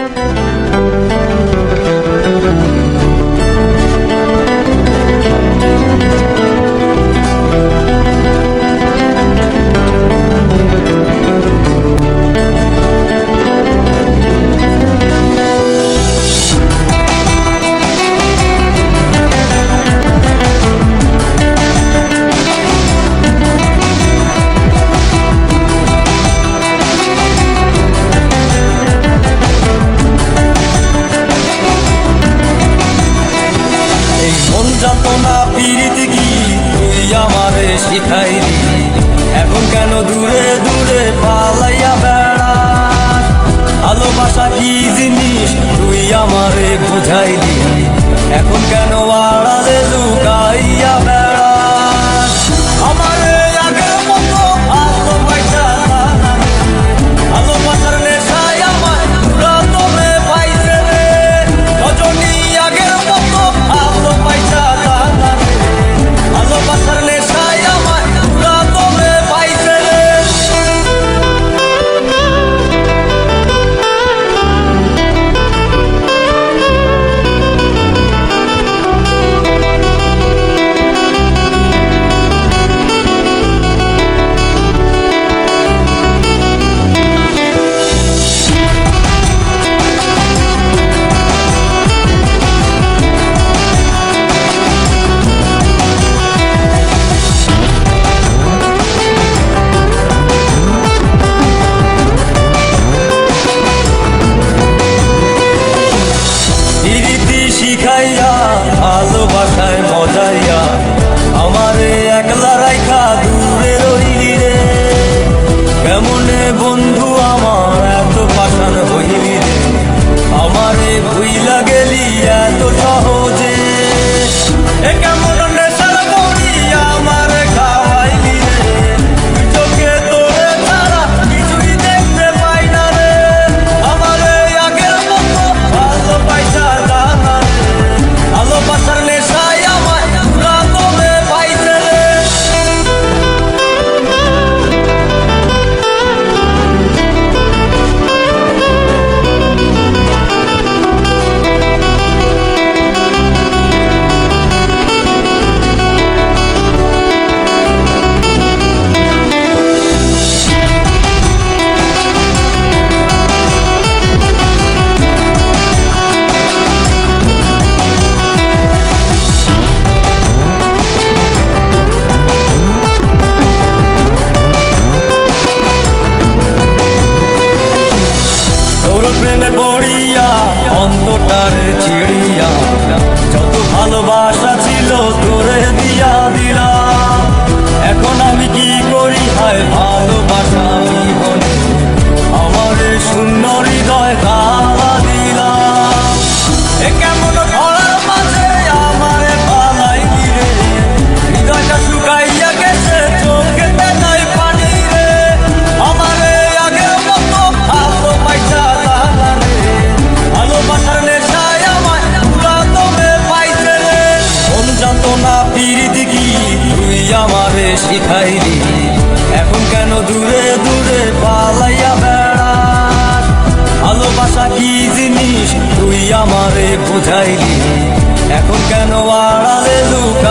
Música এই মন যাতনা পিরিতি কি তুই আমারে শিখাইলি এখন কেন দূরে দূরে পালাইয়া বেড়াস? ভালোবাসা কি জিনিস? তুই আমারে বুঝাইলি এখন কেন হায় ভালোবাসা জীবনে। আমার শূন্য হৃদয় তালা দিলাম। এ কেমন ধরার মাঝে আমার হৃদয়টা শুকাইয়া গেছে চোখেতে নাই পানি রে। আমারে আগের মতো ভালোবাসা দাদা রে। ভালোবাসার নেশায় আমার পুরা তোরে পাইছে রে। মন যাতনা কেন দূরে দূরে পালাইয়া বেড়াস? ভালোবাসা কি জিনিস? তুই আমারে বুঝাইলি। এখন কেন আড়ালে লুকা